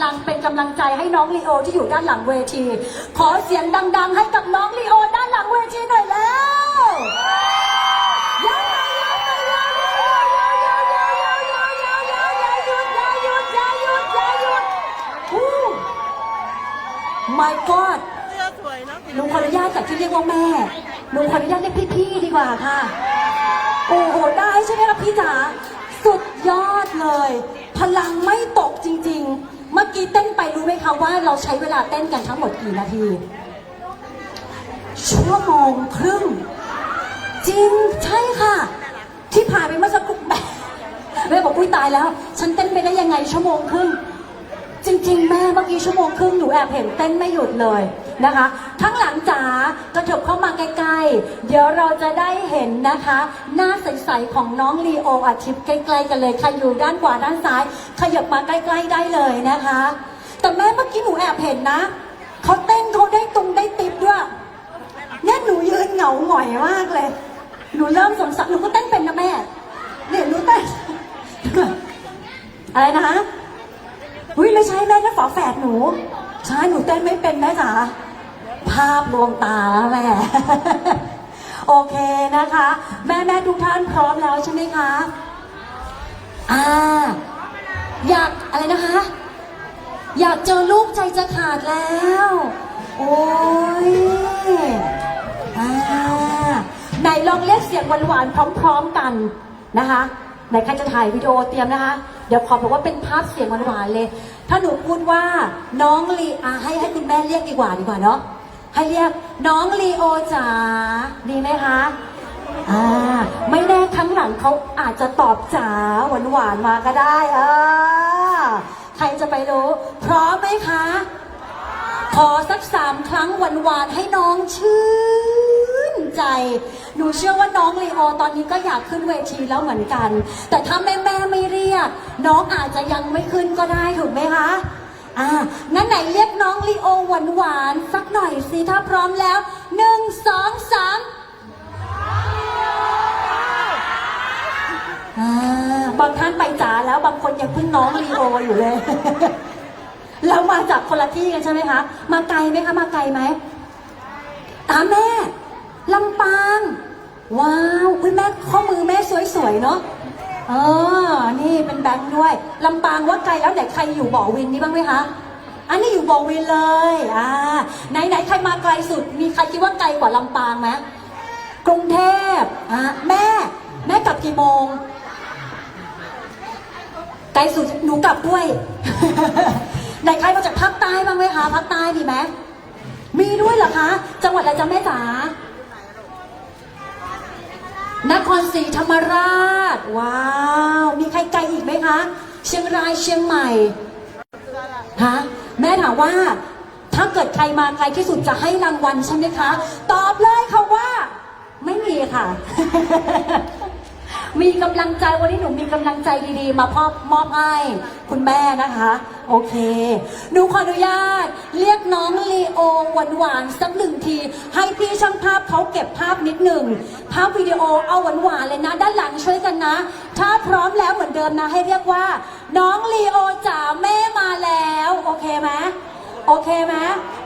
ำลังเป็นกำลังใจให้น้องลีโอที่อยู่ด้านหลังเวที ขอเสียงดัง ๆ ให้กับน้องลีโอด้านหลังเวทีหน่อยแล้วไงยังไงยังไงยังไงยังไงยังไงยังไงอย่าหยุดอดอย่าหยุดอย่าหยุดอู้ my god เสื้อสวยเนาะหนูขออนุญาตจากที่เรียกว่าแม่หนูขออนุญาตเรียกพี่ๆดีกว่าค่ะ โอ้โห ได้ใช่ไหมครับพี่จ๋า สุดยอดเลย พลังไม่ตกจริง ๆ กี้เต้นไปรู้ไหมคะว่าเราใช้เวลาเต้นกันทั้งหมดกี่นาที ชั่วโมงครึ่ง จริงใช่ค่ะ ที่ผ่านไปเมื่อสักครู่แม่แม่บอกอุ้ยตายแล้ว ฉันเต้นไปได้ยังไงชั่วโมงครึ่ง จริง ๆ แม่เมื่อกี้ชั่วโมงครึ่งหนูแอบเห็นเต้นไม่หยุดเลย นะคะ ทั้งหลังจ๋ากระเถิบเข้ามาใกล้ๆ เดี๋ยวเราจะได้เห็นนะคะ หน้าใสๆของน้องลีโออาทิตย์ใกล้ๆกันเลยใครอยู่ด้านขวาด้านซ้าย ขยับมาใกล้ๆได้เลยนะคะ แต่แม่เมื่อกี้หนูแอบเห็นนะเขาเต้นเขาได้ตรงได้ติปด้วยเนี่ยหนูยืนเหงาหงอยมากเลย หนูเริ่มสงสัยหนูก็เต้นเป็นนะแม่เนี่ยหนูเต้นอะไรนะคะอุ้ยไม่ใช่แม่นั่นฝาแฝดหนู ใช่หนูเต้นไม่เป็นแม่จ๋า ภาพลวงตาแล้วแม่โอเคนะคะ แม่แม่ทุกท่านพร้อมแล้วใช่ไหมคะ อ่า อยากอะไรนะคะ อยากเจอลูกใจจะขาดแล้ว โอ้ยอ่าไหนลองเรียกเสียงหวานๆพร้อมๆกันนะคะไหนใครจะถ่ายวิดีโอเตรียมนะคะ เดี๋ยวขอบอกว่าเป็นภาพเสียงหวานๆเลย ถ้าหนูพูดว่าน้องลีอะให้ให้คุณแม่เรียกดีกว่าดีกว่าเนาะ ให้เรียกน้องลีโอจ๋าดีไหมคะอ่าไม่แน่ครั้งหลังเขาอาจจะตอบจ๋าหวานๆมาก็ได้เอ่าใครจะไปรู้ พร้อมไหมคะ ขอสักสามครั้งหวานๆให้น้องชื่นใจ หนูเชื่อว่าน้องลีโอตอนนี้ก็อยากขึ้นเวทีแล้วเหมือนกัน แต่ถ้าแม่แม่ไม่เรียก น้องอาจจะยังไม่ขึ้นก็ได้ถูกไหมคะ อ่างั้นไหนเรียกน้องลีโอหวานๆสักหน่อยสิถ้าพร้อมแล้วหนึ่งสองสามอ่าบางท่านไปจ๋าแล้วบางคนยังเพิ่งน้องลีโออยู่เลย เรามาจากคนละที่กันใช่ไหมคะ มาไกลไหมคะ มาไกลไหม ตามแม่ ลำปาง ว้าว อุ้ยแม่ข้อมือแม่สวยๆเนาะเออ นี่เป็นแบงค์ด้วยลำปางว่าไกลแล้วไหนใครอยู่บ่อวินนี่บ้างไหมคะ อันนี้อยู่บ่อวินเลยอ่าไหนไหนใครมาไกลสุด มีใครคิดว่าไกลกว่าลำปางไหมกรุงเทพอะแม่ แม่กลับกี่โมง ไกลสุดหนูกลับด้วย ไหนใครมาจากภาคใต้บ้างไหมคะภาคใต้มีไหมมีด้วยเหรอคะ จังหวัดอะไรจ๊ะแม่จ๋านครศรีธรรมราช ว้าว มีใคร ไกลอีกไหมคะ เชียงรายเชียงใหม่ฮะแม่ถามว่า ถ้าเกิดใครมาไกลที่สุดจะให้รางวัลใช่ไหมคะ ตอบเลยค่ะว่า ไม่มีค่ะ มีกำลังใจวันนี้หนูมีกำลังใจดีๆ มาพอบมอบให้คุณแม่นะคะ โอเค หนูขออนุญาต เรียกน้องลีโอหวานๆสักหนึ่งที ให้พี่ช่างภาพเขาเก็บภาพนิดหนึ่ง ภาพวิดีโอเอาหวานๆเลยนะ ด้านหลังช่วยกันนะ ถ้าพร้อมแล้วเหมือนเดิมนะ ให้เรียกว่า น้องลีโอจ๋าแม่มาแล้ว โอเคไหมโอเคไหม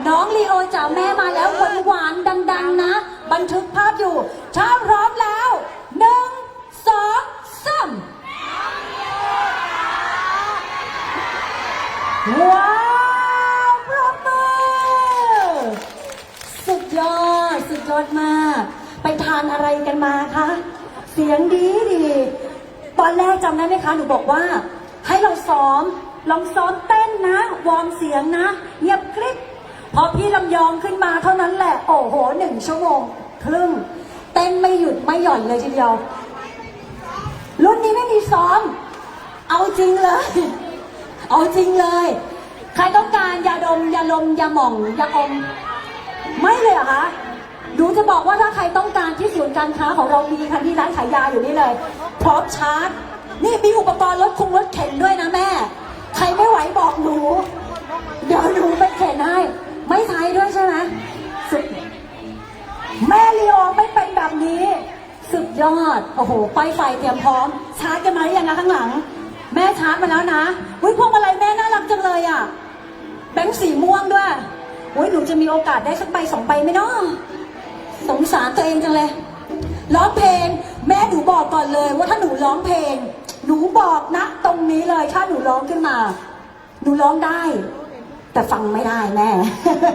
น้องลีโอจ๋าแม่มาแล้วหวานหวานๆดัง ๆ นะ บันทึกภาพอยู่ ถ้าพร้อมแล้วหนึ่งสองสาม ว้าวปรบมือสุดยอด สุดยอดมาก ไปทานอะไรกันมาคะ เสียงดีดี ตอนแรกจำได้ไหมคะ หนูบอกว่า ให้เราซ้อม ลองซ้อมเต้นนะ วอร์มเสียงนะ เงียบกริบพอพี่ลำยองขึ้นมาเท่านั้นแหละ โอ้โหหนึ่งชั่วโมงครึ่ง เต้นไม่หยุดไม่หย่อนเลยทีเดียว รุ่นนี้ไม่มีซ้อม เอาจริงเลย เอาจริงเลย ใครต้องการยาดมยาลมยาหม่องยาอม ไม่เลยเหรอคะหนูจะบอกว่าถ้าใครต้องการที่ศูนย์การค้าของเรามีค่ะที่ร้านขายยาอยู่นี่เลย พร้อมชาร์จ นี่มีอุปกรณ์รถคุงรถเข็นด้วยนะแม่ ใครไม่ไหวบอกหนู เดี๋ยวหนูไปเข็นให้ ไม่ใช้ด้วยใช่ไหมสุดแม่ลีโอไม่เป็นแบบนี้ สุดยอด โอ้โห ไปไฟเตรียมพร้อม ชาร์จกันมาหรือยังนะข้างหลัง แม่ชาร์จมาแล้วนะวิพวงมาลัยแม่น่ารักจังเลยอะ แบงค์สีม่วงด้วยโอ้ยหนูจะมีโอกาสได้สักใบสองใบไหมเนาะสงสารตัวเองจังเลย ร้องเพลง แม่หนูบอกก่อนเลย ว่าถ้าหนูร้องเพลง หนูบอกนะ ตรงนี้เลยถ้าหนูร้องขึ้นมา หนูร้องได้ แต่ฟังไม่ได้แม่